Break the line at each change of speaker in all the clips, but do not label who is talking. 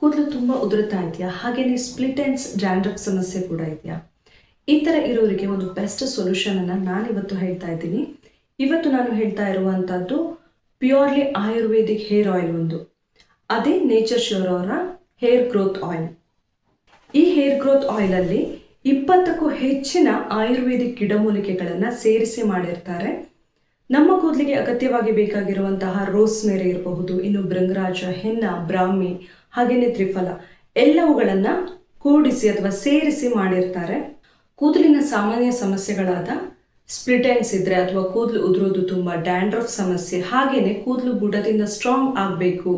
ಕೂದಲು ತುಂಬ ಉದುರುತ್ತಾ ಇದೆಯಾ? ಹಾಗೆಯೇ ಸ್ಪ್ಲಿಟ್ ಡ್ಯಾಂಡ್ರಫ್ ಸಮಸ್ಯೆ ಕೂಡ ಇದೆಯಾ? ಈ ಥರ ಇರೋರಿಗೆ ಒಂದು ಬೆಸ್ಟ್ ಸೊಲ್ಯೂಷನನ್ನು ನಾನಿವತ್ತು ಹೇಳ್ತಾ ಇದ್ದೀನಿ. ಇವತ್ತು ನಾನು ಹೇಳ್ತಾ ಇರುವಂಥದ್ದು ಪ್ಯೂರ್ಲಿ ಆಯುರ್ವೇದಿಕ್ ಹೇರ್ ಆಯಿಲ್ ಒಂದು. ಅದೇ ನೇಚರ್ ಶ್ಯೂರ್ ಅವರ ಹೇರ್ ಗ್ರೋತ್ ಆಯಿಲ್ ಈ ಹೇರ್ ಗ್ರೋತ್ ಆಯಿಲಲ್ಲಿ ಇಪ್ಪತ್ತಕ್ಕೂ ಹೆಚ್ಚಿನ ಆಯುರ್ವೇದಿಕ್ ಗಿಡಮೂಲಿಕೆಗಳನ್ನು ಸೇರಿಸಿ ಮಾಡಿರ್ತಾರೆ. ನಮ್ಮ ಕೂದಲಿಗೆ ಅಗತ್ಯವಾಗಿ ಬೇಕಾಗಿರುವಂತಹ ರೋಸ್ ಮೇರೆ ಇರಬಹುದು, ಇನ್ನು ಭೃಂಗರಾಜ ಹೆನ್ನ ಬ್ರಾಹ್ಮಿ ಹಾಗೆಯೇ ತ್ರಿಫಲ, ಎಲ್ಲವುಗಳನ್ನು ಕೂಡಿಸಿ ಅಥವಾ ಸೇರಿಸಿ ಮಾಡಿರ್ತಾರೆ. ಕೂದಲಿನ ಸಾಮಾನ್ಯ ಸಮಸ್ಯೆಗಳಾದ ಸ್ಪ್ಲಿಟೆನ್ಸ್ ಇದ್ರೆ ಅಥವಾ ಕೂದಲು ಉದುರೋದು ತುಂಬ ಡ್ಯಾಂಡ್ರಫ್ ಸಮಸ್ಯೆ, ಹಾಗೇನೆ ಕೂದಲು ಬುಡದಿಂದ ಸ್ಟ್ರಾಂಗ್ ಆಗಬೇಕು,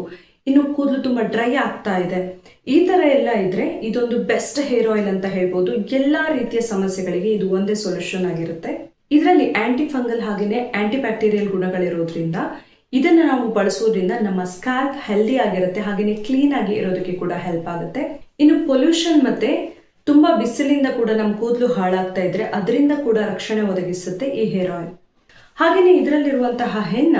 ಇನ್ನು ಕೂದಲು ತುಂಬ ಡ್ರೈ ಆಗ್ತಾ ಇದೆ. ಈ ಥರ ಎಲ್ಲ ಇದ್ರೆ ಇದೊಂದು ಬೆಸ್ಟ್ ಹೇರ್ ಆಯಿಲ್ ಅಂತ ಹೇಳ್ಬೋದು. ಎಲ್ಲ ರೀತಿಯ ಸಮಸ್ಯೆಗಳಿಗೆ ಇದು ಒಂದೇ ಸೊಲ್ಯೂಷನ್ ಆಗಿರುತ್ತೆ. ಇದರಲ್ಲಿ ಆಂಟಿ ಫಂಗಲ್ ಹಾಗೆಯೇ ಆಂಟಿ ಬ್ಯಾಕ್ಟೀರಿಯಲ್ ಗುಣಗಳಿರೋದ್ರಿಂದ ಇದನ್ನ ನಾವು ಬಳಸೋದ್ರಿಂದ ನಮ್ಮ ಸ್ಕ್ಯಾಲ್ಪ್ ಹೆಲ್ದಿ ಆಗಿರುತ್ತೆ ಹಾಗೆಯೇ ಕ್ಲೀನ್ ಆಗಿ ಇರೋದಕ್ಕೆ ಕೂಡ ಹೆಲ್ಪ್ ಆಗುತ್ತೆ. ಇನ್ನು ಪೊಲ್ಯೂಷನ್ ಮತ್ತೆ ತುಂಬಾ ಬಿಸಿಲಿಂದ ಕೂಡ ನಮ್ಮ ಕೂದಲು ಹಾಳಾಗ್ತಾ ಇದ್ರೆ ಅದರಿಂದ ಕೂಡ ರಕ್ಷಣೆ ಒದಗಿಸುತ್ತೆ ಈ ಹೇರ್ ಆಯಿಲ್ ಹಾಗೆಯೇ ಇದರಲ್ಲಿರುವಂತಹ ಹೆನ್ನ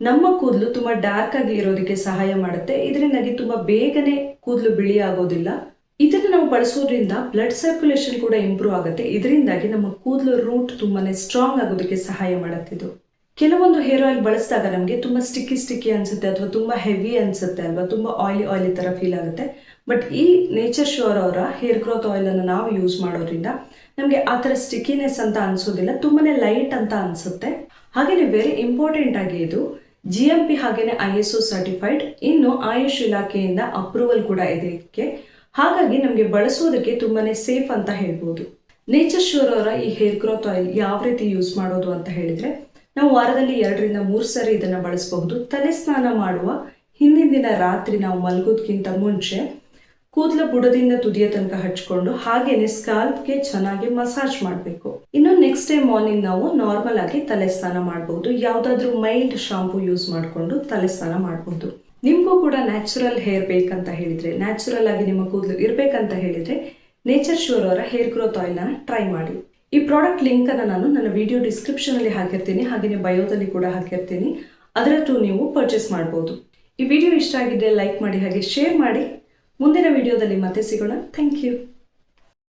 ನಮ್ಮ ಕೂದಲು ತುಂಬಾ ಡಾರ್ಕ್ ಆಗಿ ಇರೋದಕ್ಕೆ ಸಹಾಯ ಮಾಡುತ್ತೆ. ಇದರಿಂದಾಗಿ ತುಂಬಾ ಬೇಗನೆ ಕೂದಲು ಬಿಳಿ ಆಗೋದಿಲ್ಲ ಇದನ್ನು ನಾವು ಬಳಸೋದ್ರಿಂದ ಬ್ಲಡ್ ಸರ್ಕ್ಯುಲೇಷನ್ ಕೂಡ ಇಂಪ್ರೂವ್ ಆಗುತ್ತೆ. ಇದರಿಂದಾಗಿ ನಮ್ಮ ಕೂದಲು ರೂಟ್ ತುಂಬಾನೇ ಸ್ಟ್ರಾಂಗ್ ಆಗೋದಕ್ಕೆ ಸಹಾಯ ಮಾಡುತ್ತೆ ಇದು ಕೆಲವೊಂದು ಹೇರ್ ಆಯಿಲ್ ಬಳಸಿದಾಗ ನಮಗೆ ತುಂಬಾ ಸ್ಟಿಕ್ಕಿ ಸ್ಟಿಕ್ಕಿ ಅನ್ಸುತ್ತೆ ಅಥವಾ ತುಂಬಾ ಹೆವಿ ಅನ್ಸುತ್ತೆ ಅಲ್ವಾ? ತುಂಬಾ ಆಯಿಲಿ ಆಯಿಲಿ ತರ ಫೀಲ್ ಆಗುತ್ತೆ. ಬಟ್ ಈ ನೇಚರ್ ಶ್ಯೂರ್ ಅವರ ಹೇರ್ ಗ್ರೋತ್ ಆಯಿಲ್ ಅನ್ನು ನಾವು ಯೂಸ್ ಮಾಡೋದ್ರಿಂದ ನಮಗೆ ಆ ಥರ ಸ್ಟಿಕ್ಕಿನೆಸ್ ಅಂತ ಅನ್ಸೋದಿಲ್ಲ. ತುಂಬಾನೇ ಲೈಟ್ ಅಂತ ಅನ್ಸುತ್ತೆ. ಹಾಗೆಯೇ ವೆರಿ ಇಂಪಾರ್ಟೆಂಟ್ ಆಗಿ ಇದು ಜಿ ಎಂ ಪಿ ಹಾಗೆಯೇ ಐ ಎಸ್ ಒ ಸರ್ಟಿಫೈಡ್ ಇನ್ನು ಆಯುಷ್ ಇಲಾಖೆಯಿಂದ ಅಪ್ರೂವಲ್ ಕೂಡ ಇದೆ ಇದಕ್ಕೆ. ಹಾಗಾಗಿ ನಮಗೆ ಬಳಸೋದಕ್ಕೆ ತುಂಬಾನೇ ಸೇಫ್ ಅಂತ ಹೇಳ್ಬೋದು. ನೇಚರ್ ಶ್ಯೂರ್ ಅವರ ಈ ಹೇರ್ ಗ್ರೋತ್ ಆಯಿಲ್ ಯಾವ ರೀತಿ ಯೂಸ್ ಮಾಡೋದು ಅಂತ ಹೇಳಿದ್ರೆ, ನಾವು ವಾರದಲ್ಲಿ ಎರಡರಿಂದ ಮೂರು ಸರಿ ಇದನ್ನ ಬಳಸಬಹುದು. ತಲೆ ಸ್ನಾನ ಮಾಡುವ ಹಿಂದಿನ ದಿನ ರಾತ್ರಿ ನಾವು ಮಲಗೋದಕ್ಕಿಂತ ಮುಂಚೆ ಕೂದಲ ಬುಡದಿಂದ ತುದಿಯ ತನಕ ಹಚ್ಕೊಂಡು ಹಾಗೇನೆ ಸ್ಕಾಲ್ಪ್ಗೆ ಚೆನ್ನಾಗಿ ಮಸಾಜ್ ಮಾಡಬೇಕು. ಇನ್ನು ನೆಕ್ಸ್ಟ್ ಡೇ ಮಾರ್ನಿಂಗ್ ನಾವು ನಾರ್ಮಲ್ ಆಗಿ ತಲೆ ಸ್ನಾನ ಮಾಡಬಹುದು. ಯಾವುದಾದ್ರೂ ಮೈಲ್ಡ್ ಶಾಂಪೂ ಯೂಸ್ ಮಾಡಿಕೊಂಡು ತಲೆ ಸ್ನಾನ ಮಾಡಬಹುದು ನಿಮಗೂ ಕೂಡ ನ್ಯಾಚುರಲ್ ಹೇರ್ ಬೇಕಂತ ಹೇಳಿದರೆ ನ್ಯಾಚುರಲ್ ಆಗಿ ನಿಮ್ಮ ಕೂದಲು ಇರಬೇಕಂತ ಹೇಳಿದರೆ ನೇಚರ್ ಶ್ಯೂರ್ ಅವರ ಹೇರ್ ಗ್ರೋತ್ ಆಯಿಲ್ನ ಟ್ರೈ ಮಾಡಿ. ಈ ಪ್ರಾಡಕ್ಟ್ ಲಿಂಕ್ ಅನ್ನು ನಾನು ನನ್ನ ವಿಡಿಯೋ ಡಿಸ್ಕ್ರಿಪ್ಷನ್ ಅಲ್ಲಿ ಹಾಕಿರ್ತೀನಿ ಹಾಗೆಯೇ ಬಯೋದಲ್ಲಿ ಕೂಡ ಹಾಕಿರ್ತೀನಿ. ಅದರ ನೀವು ಪರ್ಚೇಸ್ ಮಾಡ್ಬೋದು. ಈ ವಿಡಿಯೋ ಇಷ್ಟ ಆಗಿದ್ದರೆ ಲೈಕ್ ಮಾಡಿ, ಹಾಗೆ ಶೇರ್ ಮಾಡಿ. ಮುಂದಿನ ವಿಡಿಯೋದಲ್ಲಿ ಮತ್ತೆ ಸಿಗೋಣ. Thank you